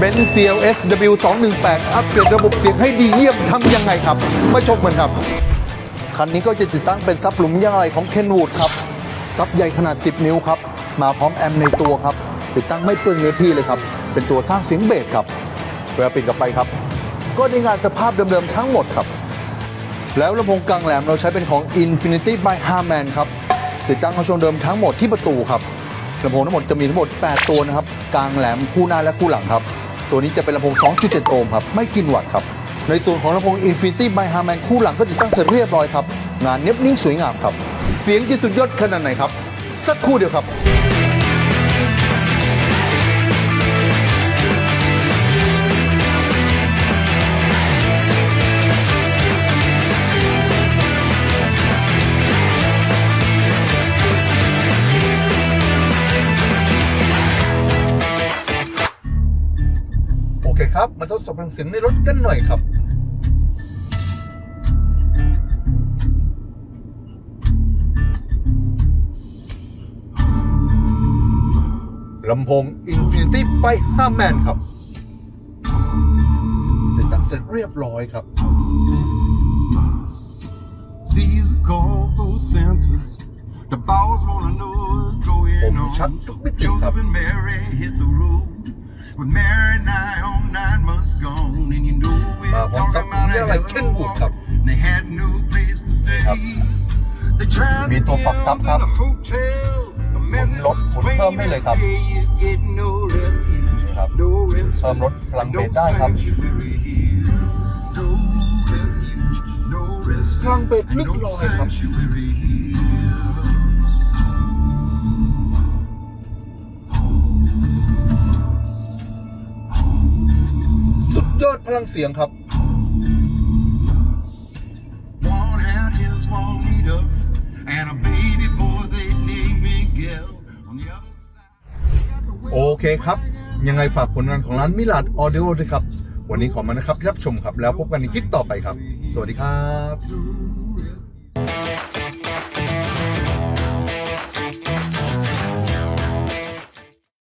b e n z CLS W218 อัปเกรดระบบเสียงให้ดีเยี่ยมทำยังไงครับ มาชมกันครับ คันนี้ก็จะติดตั้งเป็นซับหลุมยางอะไหล่ของ Kenwood ครับ ซับใหญ่ขนาด 10 นิ้วครับ มาพร้อมแอมป์ในตัวครับ ติดตั้งไม่เปลืองเนื้อที่เลยครับ เป็นตัวสร้างเสียงเบสครับเวลาปิดกลับไปครับ ก็ได้งานสภาพเดิมๆทั้งหมดครับ แล้วลำโพงกลางแหลมเราใช้เป็นของ Infinity by Harman ครับ ติดตั้งเข้าช่วงเดิมทั้งหมดที่ประตูครับลำโพงทั้งหมดจะมีทั้งหมด 8 ตัวนะครับ กลางแหลมคู่หน้าและคู่หลังครับ ตัวนี้จะเป็นลำโพง 2.7 โอห์มครับ ไม่กินวัตต์ครับ ในส่วนของลำโพง Infinity by Harman คู่หลังก็ติดตั้งเสร็จเรียบร้อยครับ งานเนียบนิ่งสวยงามครับ เสียงจะสุดยอดขนาดไหนครับ สักครู่เดียวครับ คครับ มาทดสอบพลังเสียงในรถกันหน่อยครับลำโพง Infinity ไป5แมนครับติดตั้งเสร็จเรียบร้อยครับ Seize the call for senses. The boss wanna know what's going Oh, on. Chuck, So look at Joseph you. and Mary hit the road. With Mary nigh on nine months gone, and you know we're มาพร้อมกับ talking about เรื่อง a อะไร hell of เข่น a บุต walk. ครับ They had no place to stay. Yep. They tried มี the ตัวปรับซับ guilds ครับ and the hotels. The message ลด was หมุนเพิ่มได้ plain เลย as ครับ day. You get no refuge, นี่ครับ no rest, เพิ่มลดพลังเบส no ได้ครับ sanctuary here. No refuge, no rest, พลังเบส and เรียบ no ร้อยครับ sanctuary here. อดพลังเสียงครับ โอเคครับ ยังไงฝากผลงานของร้านมิลาดออเดโอด้วยครับ วันนี้ขอมานะครับรับชมครับ แล้วพบกันในคลิปต่อไปครับ สวัสดีครับ